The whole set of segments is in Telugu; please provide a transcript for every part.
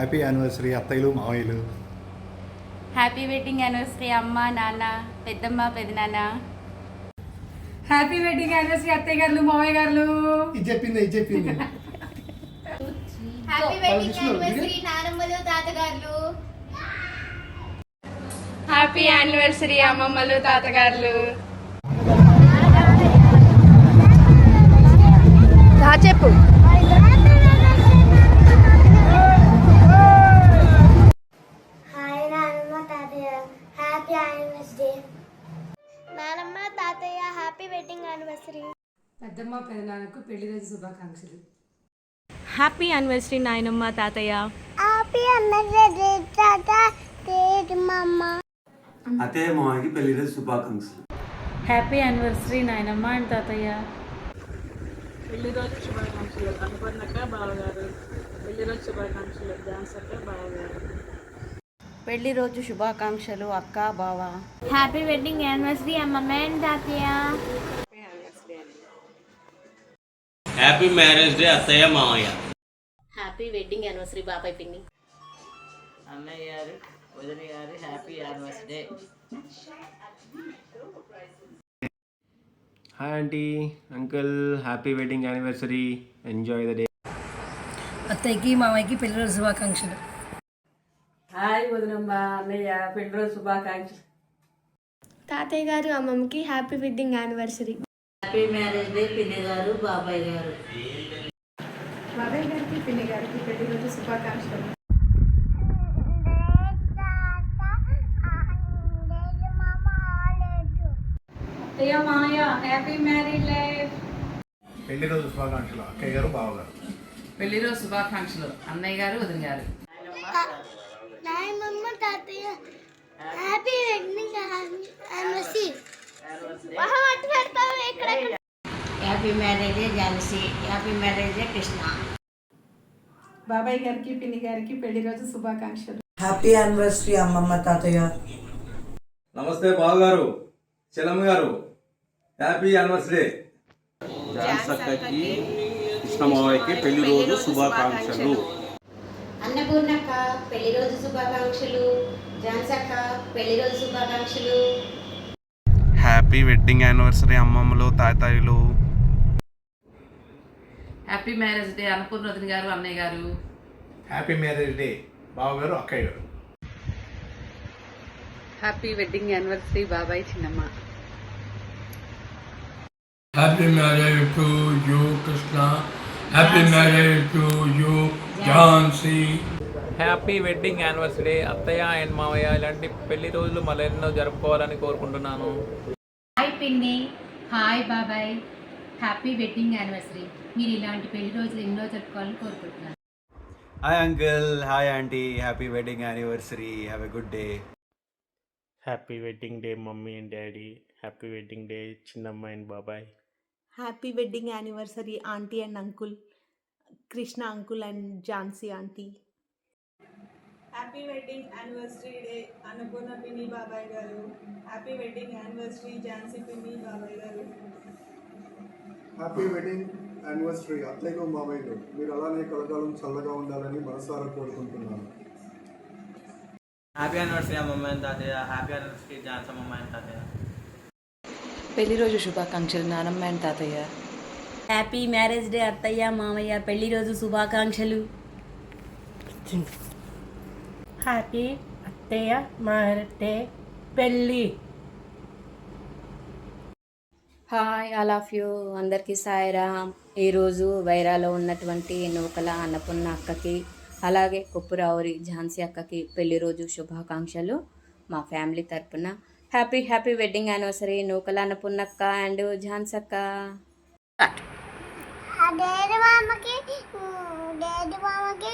హ్యాపీ యానివర్సరీ అత్తయ్యలు మావయ్యలు. హ్యాపీ వెడ్డింగ్ యానివర్సరీ అమ్మ నాన్న పెద్దమ్మ పెదనాన్న. హ్యాపీ వెడ్డింగ్ యానివర్సరీ అత్తయ్య గారు మామయ్య గారు ఇది చెప్పింది ఇది చెప్పింది. హ్యాపీ వెడ్డింగ్ యానివర్సరీ నానమ్మలు తాతగారులు. హ్యాపీ యానివర్సరీ అమ్మమ్మలు తాతగారులు. చెప్పు. యానివర్సరీ పెద్దమ్మ పెదనాన్నకు పెళ్ళి రోజు శుభాకాంక్షలు. హ్యాపీ యానివర్సరీ నాయనమ్మ తాతయ్య. హ్యాపీ యానివర్సరీ తాత తేజ్ మమ్మ అత్తయ్య మామయ్యకి పెళ్ళి రోజు శుభాకాంక్షలు. హ్యాపీ యానివర్సరీ నాయనమ్మ అండ్ తాతయ్య. పెళ్ళి రోజు శుభాకాంక్షలు. అనుపర్ణక్క బావగారు. పెళ్ళి రోజు శుభాకాంక్షలు. ఝాన్సక్క బావగారు. పెళ్ళి రోజు శుభాకాంక్షలు అక్క బావ. హ్యాపీ వెడ్డింగ్ యానివర్సరీ అమ్మమ్మ అండ్ తాతయ్య. హ్యాపీ మ్యారేజ్ డే అత్తయ్య మామయ్య. హ్యాపీ వెడ్డింగ్ యానివర్సరీ బాబాయ్ పిన్ని. అన్నయ్య గారు వదిన గారు happy anniversary day hi aunty uncle happy wedding anniversary enjoy the day అత్తయ్యకి మామయ్యకి పెళ్ళి రోజు శుభాకాంక్షలు. హాయ్ వదినమ్మ అన్నయ్య పెళ్ళి రోజు శుభాకాంక్షలు. తాతయ్య గారు అమ్మమ్మకి happy wedding anniversary happy marriage day పిన్ని గారు బాబాయ్ గారు. బాబాయ్ గారికి పిన్ని గారికి పెళ్ళి రోజు శుభాకాంక్షలు హ్యాపీ మ్యారీడ్ లైఫ్ పెళ్ళి రోజు శుభాకాంక్షలు అక్కయ్య గారు బావగారు పెళ్ళి రోజు శుభాకాంక్షలు అన్నయ్య గారు వదిన గారు. నాయనమ్మ తాతయ్య హ్యాపీ వెడ్డింగ్ యానివర్సరీ మహమ్మద్ పెడతాం ఇక్కడ happy marriage day Jhansi happy marriage Krishna. బాబాయ్ గారికి పిన్ని గారికి పెళ్ళి రోజు శుభాకాంక్షలు. హ్యాపీ యానివర్సరీ అమ్మమ్మ తాతయ్య. నమస్తే బావగారు చెలమ్మ గారు. Happy anniversary. ఝాన్సక్కకి కృష్ణ మావయ్యకి పెళ్ళి రోజు శుభాకాంక్షలు. అన్నపూర్ణక్క పెళ్ళి రోజు శుభాకాంక్షలు. జాన్సక్క పెళ్ళి రోజు శుభాకాంక్షలు. హ్యాపీ వెడ్డింగ్ యానివర్సరీ అమ్మమ్మలు తాతయ్యలు. హ్యాపీ మ్యారేజ్ డే అన్నపూర్ణ గారు అన్నయ్య గారు. హ్యాపీ మ్యారేజ్ డే బావగారు అక్కయ్య గారు. హ్యాపీ వెడ్డింగ్ యానివర్సరీ బాబాయ్ చిన్నమ్మ. Happy marriage to you, Krishna. Happy marriage to you, Jhansi. Happy wedding anniversary అత్తయ్య అండ్ మావయ్య ఇలాంటి పెళ్ళి రోజులు మరెన్నో జరుపుకోవాలని కోరుకుంటున్నాను. హాయ్ పిన్ని హాయ్ బాబాయ్. Happy wedding anniversary. మీరు ఇలాంటి పెళ్ళి రోజులు ఎన్నో జరుపుకోవాలని కోరుకుంటున్నాను. Hi uncle hi aunty happy wedding anniversary have a good day. Happy wedding day mummy and daddy happy wedding day చిన్నమ్మ అండ్ బాబాయ్. Happy wedding anniversary aunty and uncle Krishna uncle and Jhansi aunty. Happy wedding anniversary day Annapurna పిన్ని బాబాయ్ గారు. హ్యాపీ వెడ్డింగ్ యానివర్సరీ ఝాన్సీ పిన్ని బాబాయ్ గారు. హ్యాపీ వెడ్డింగ్ యానివర్సరీ అత్తయ్యలు మావయ్యలు మీరు అలానే కలకాలం చల్లగా ఉండాలని మనసారా కోరుకుంటున్నాను. హ్యాపీ యానివర్సరీ అమ్మమ్మ తాతయ్య హ్యాపీ యానివర్సరీ ఝాన్స్ అమ్మమ్మ తాతయ్య పెళ్ళి రోజు శుభాకాంక్షలు నానమ్మ అండ్ తాతయ్య హ్యాపీ మ్యారేజ్ డే అత్తయ్య మామయ్య పెళ్ళి రోజు శుభాకాంక్షలు. హ్యాపీ అత్తయ్య మ్యారేజ్ డే పెళ్ళి హాయ్ ఆల్ ఆఫ్ యూ. అందరికీ సాయిరామ్ ఈరోజు వైరాలో ఉన్నటువంటి నూకల అన్నపూర్ణ అక్కకి అలాగే కుప్పురావురి ఝాన్సీ అక్కకి పెళ్ళి రోజు శుభాకాంక్షలు మా ఫ్యామిలీ తరపున. Happy happy wedding anniversary Nookala Annapurna అక్క అండ్ ఝాన్సీ అక్క. డేడి మామకి డేడి మామకి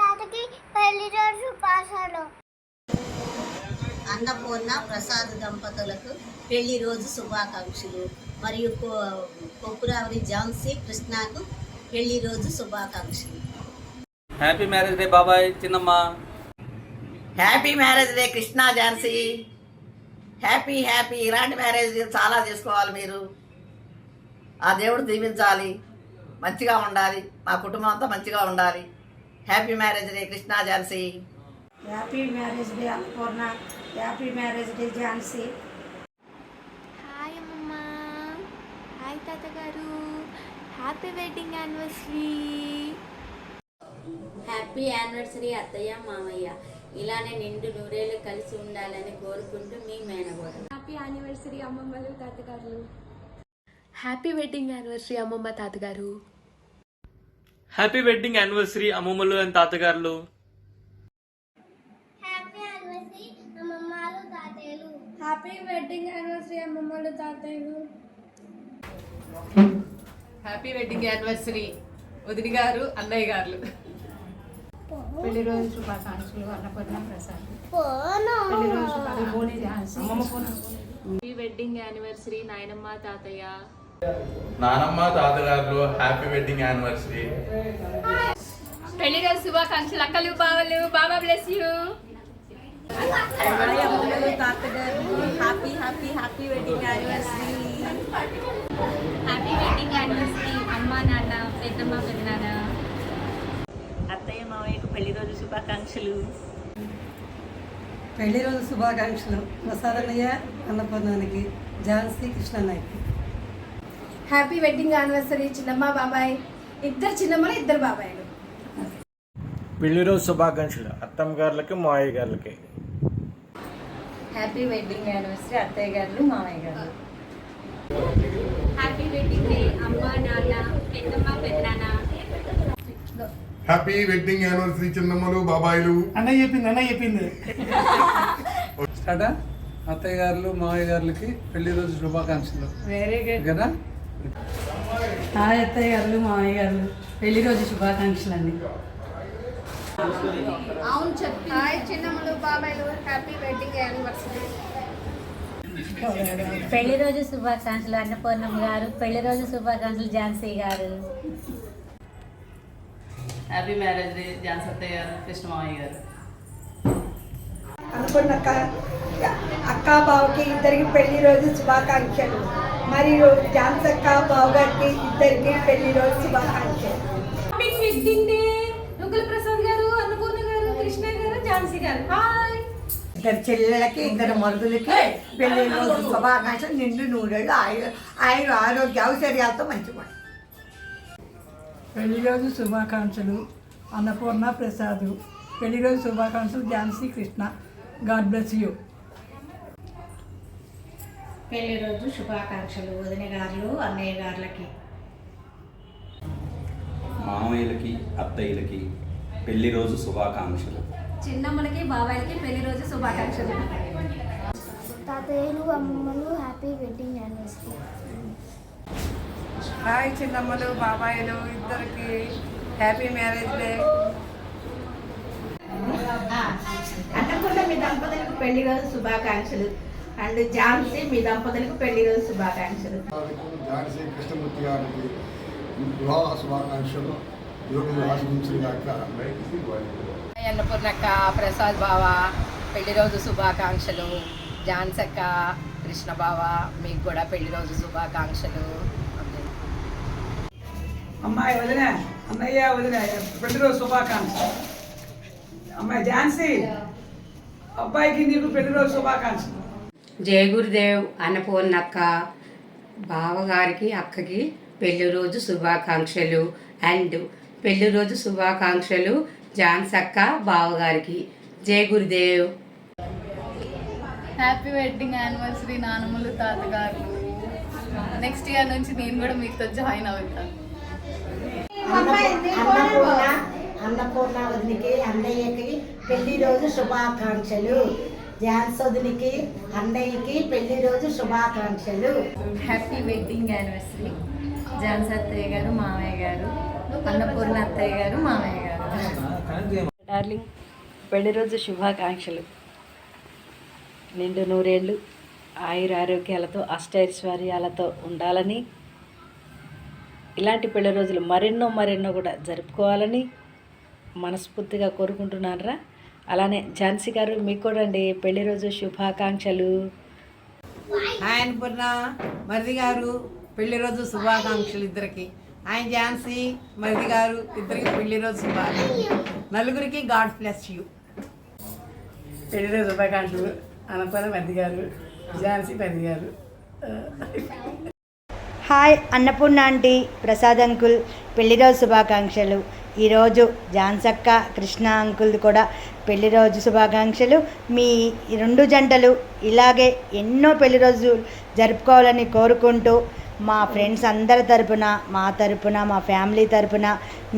తాతకి పెళ్ళి రోజు పాసాలు అన్నపూర్ణ ప్రసాద్ దంపతులకు పెళ్ళి రోజు శుభాకాంక్షలు. మరియు కొప్పురావురి ఝాన్సీ కృష్ణకు పెళ్ళి రోజు శుభాకాంక్షలు. హ్యాపీ మ్యారేజ్ డే బాబాయ్ చిన్నమ్మ. Happy marriage day Krishna Jhansi. Happy happy ఇలాంటి మ్యారేజ్ చాలా చేసుకోవాలి మీరు. ఆ దేవుడు దీవించాలి. మంచిగా ఉండాలి. మా కుటుంబం అంతా మంచిగా ఉండాలి. Happy marriage day Krishna Jhansi. Happy marriage day Annapurna. Happy marriage day Jhansi hi అమ్మమ్మ హాయ్ తాతగారు happy wedding anniversary happy anniversary అత్తయ్య మామయ్య. ఇలానే నిండు నూరేళ్ళు కలిసి ఉండాలని కోరుకుంటూ మీ మేనగోడ. హ్యాపీ యానివర్సరీ అమ్మమ్మలు తాతగారు. హ్యాపీ వెడ్డింగ్ యానివర్సరీ అమ్మమ్మ తాతగారు. హ్యాపీ వెడ్డింగ్ యానివర్సరీ అమ్మమ్మలు అండ్ తాతగారులు. హ్యాపీ వెడ్డింగ్ యానివర్సరీ అమ్మమ్మలు తాతయ్యలు. హ్యాపీ వెడ్డింగ్ యానివర్సరీ వదిలి గారు అన్నయ్య గారు. పెళ్ళి రోజు శుభాకాంక్షలు అన్నపూర్ణ ప్రసాద్. పెళ్ళి రోజు శుభాకాంక్షలు. ఝాన్సీ హ్యాపీ వెడ్డింగ్ యానివర్సరీ నాయనమ్మ తాతయ్య. నానమ్మ తాతగారు హ్యాపీ వెడ్డింగ్ యానివర్సరీ పెళ్ళి రోజు శుభాకాంక్షలు అక్కలు బావలు బాబా bless you happy happy happy wedding anniversary happy wedding anniversary అమ్మా నాన్న పెద్దమ్మ పెద్దనాన్న. అత్తయ్య మావయ్యకు పెళ్ళి రోజు శుభాకాంక్షలు. పెళ్ళి రోజు శుభాకాంక్షలు. ప్రసాదన్నయ్య అన్నపూర్ణానికి ఝాన్సీ కృష్ణన్నయ్యకి హ్యాపీ వెడ్డింగ్ యానివర్సరీ చిన్నమ్మ బాబాయ్. ఇద్దరు చిన్నమ్మలు ఇద్దరు బాబాయ్లు. పెళ్ళి రోజు శుభాకాంక్షలు. అత్తమ్మ గారులకి మావయ్య గారులకి హ్యాపీ వెడ్డింగ్ యానివర్సరీ అత్తయ్య గారు మామయ్య గారు హ్యాపీ వెడ్డింగ్ యానివర్సరీ చిన్నమ్మలు బాబాయిలు. అన్నయ్య చెప్పింది అన్నయ్య చెప్పింది. స్టార్టా అత్తయ్య గారులు మావయ్య గారులకి పెళ్ళి రోజు శుభాకాంక్షలు. వెరీ గుడ్ కదా హాయ్ అత్తయ్య గారు మామయ్య గారు పెళ్ళి రోజు శుభాకాంక్షలు అండి అవును చెప్పి. హాయ్ చిన్నమ్మలు బాబాయ్లు హ్యాపీ వెడ్డింగ్ యానివర్సరీ పెళ్ళి రోజు శుభాకాంక్షలు అన్నపూర్ణమ్మ గారు. పెళ్ళి రోజు శుభాకాంక్షలు ఝాన్సీ గారు. హ్యాపీ మ్యారేజ్ డే ఝాన్సీ అత్తయ్య గారు కృష్ణమావయ్య గారు. అనుకున్న అక్క అక్క బావకి ఇద్దరికి పెళ్ళి రోజు శుభాకాంక్షలు. మరియు ఝాన్సక్క బావ గారికి ఇద్దరికి పెళ్ళి రోజు శుభాకాంక్షలు. ప్రసాద్ గారు అన్నపూర్ణ గారు కృష్ణ గారు ఝాన్సీ గారు. హాయ్ ఇద్దరు చెల్లెళ్ళకి ఇద్దరు మరుదులకి పెళ్ళి రోజు శుభాకాంక్షలు నిండు నూరేళ్ళు ఆయుర ఆయుర ఆరోగ్య ఔషర్యాలతో మంచిగా పెళ్ళి రోజు శుభాకాంక్షలు అన్నపూర్ణ ప్రసాద్. పెళ్ళి రోజు శుభాకాంక్షలు Jhansi Krishna god bless you. పెళ్ళి రోజు శుభాకాంక్షలు వదిన గారులు అన్నయ్య గారులకి మామయ్యలకి అత్తయ్యలకి పెళ్ళి రోజు శుభాకాంక్షలు. చిన్నమ్మలకి బాబాయ్లకి పెళ్ళి రోజు శుభాకాంక్షలు. తాతయ్యలు అమ్మమ్మలు హ్యాపీ వెడ్డింగ్ యానివర్సరీ. హాయ్ చిన్నమ్మలు బాబాయిలు ఇద్దరికి హ్యాపీ మ్యారేజ్ డే. అన్నపూర్ణ మీ దంపతులకు పెళ్ళి రోజు శుభాకాంక్షలు. అండ్ ఝాన్సీ మీ దంపతులకు పెళ్ళి రోజు శుభాకాంక్షలు. ఝాన్సీ కృష్ణమూర్తి గారికి వివాహ శుభాకాంక్షలు. దేవుడు ఆశించుగాక అన్నపూర్ణక్క ప్రసాద్ బావ పెళ్ళి రోజు శుభాకాంక్షలు. ఝాన్సక్క కృష్ణ బావ మీకు కూడా పెళ్ళి రోజు శుభాకాంక్షలు. అమ్మాయి వదిన అన్నయ్య వదిన పెళ్ళి రోజు శుభాకాంక్షలు. అమ్మాయి ఝాన్సీ అబ్బాయికి నీకు పెళ్ళి రోజు శుభాకాంక్షలు. జయ గురుదేవ్ అన్నపూర్ణక్క బావగారికి అక్కకి పెళ్ళి రోజు శుభాకాంక్షలు. అండ్ పెళ్ళి రోజు శుభాకాంక్షలు. ఝాన్సక్క బావగారికి. జయ గురుదేవ్. హ్యాపీ వెడ్డింగ్ యానివర్సరీ నానమ్మలు తాతగారు. నెక్స్ట్ ఇయర్ నుంచి నేను కూడా మీతో జాయిన్ అవుతాను అన్నపూర్ణ అన్నపూర్ణ వదినికి అన్నయ్యకి పెళ్ళి రోజు శుభాకాంక్షలు. ఝాన్స్ వదినికి అన్నయ్యకి పెళ్ళి రోజు శుభాకాంక్షలు. హ్యాపీ వెడ్డింగ్ యానివర్సరీ ఝాన్సీ అత్తయ్య గారు మామయ్య గారు. అన్నపూర్ణ అత్తయ్య గారు మామయ్య గారు. డార్లింగ్ పెళ్ళి రోజు శుభాకాంక్షలు. నిండు నూరేళ్ళు ఆయుర ఆరోగ్యాలతో అష్టైశ్వర్యాలతో ఉండాలని ఇలాంటి పెళ్ళి రోజులు మరెన్నో మరెన్నో కూడా జరుపుకోవాలని మనస్ఫూర్తిగా కోరుకుంటున్నారా అలానే ఝాన్సీ గారు మీకు కూడా అండి పెళ్ళి రోజు శుభాకాంక్షలు. ఆయన పూర్ణ మరిది గారు పెళ్ళి రోజు శుభాకాంక్షలు ఇద్దరికి. ఆయన ఝాన్సీ మరిది గారు ఇద్దరికి పెళ్ళి రోజు శుభాకాంక్షలు. నలుగురికి గాడ్ ప్లస్ యూ. పెళ్ళి శుభాకాంక్షలు అనపన పెద్ద గారు ఝాన్సీ పెద్ద గారు. Hi Annapurna aunty Prasad uncle పెళ్ళిరోజు శుభాకాంక్షలు. ఈరోజు జాన్సక్క కృష్ణ అంకుల్ కూడా పెళ్ళిరోజు శుభాకాంక్షలు. మీ రెండు జంటలు ఇలాగే ఎన్నో పెళ్ళి రోజు జరుపుకోవాలని కోరుకుంటూ మా ఫ్రెండ్స్ అందరి తరపున మా తరపున మా ఫ్యామిలీ తరపున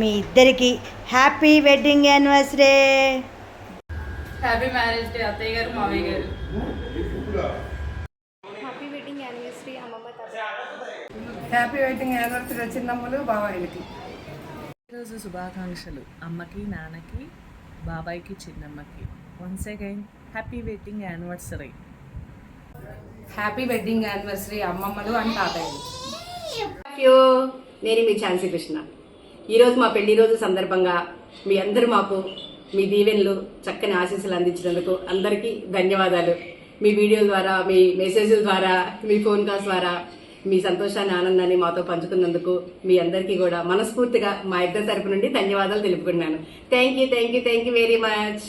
మీ ఇద్దరికి happy wedding anniversary. Happy marriage day అత్తయ్య గారు మావయ్య గారు. హ్యాపీ వెడ్డింగ్ యానివర్సరీ అమ్మమ్మ హ్యాపీ వెడ్డింగ్ యానివర్సరీ చిన్నమ్మలు బాబాయిలకి. ఈరోజు శుభాకాంక్షలు. అమ్మకి నాన్నకి బాబాయ్కి చిన్నమ్మకి. Once again happy wedding anniversary happy wedding anniversary అమ్మమ్మలు అండ్ తాతయ్యలు. యూ నేను మీ ఛాన్సీ కృష్ణ ఈరోజు మా పెళ్ళి రోజు సందర్భంగా మీ అందరూ మాకు మీ దీవెనలు చక్కని ఆశీస్సులు అందించినందుకు అందరికీ ధన్యవాదాలు. మీ వీడియో ద్వారా మీ మెసేజ్ల ద్వారా మీ ఫోన్ కాల్స్ ద్వారా మీ సంతోషాన్ని ఆనందాన్ని మాతో పంచుకున్నందుకు మీ అందరికీ కూడా మనస్ఫూర్తిగా మా ఇద్దరి తరపు నుండి ధన్యవాదాలు తెలుపుకున్నాను thank you thank you thank you very much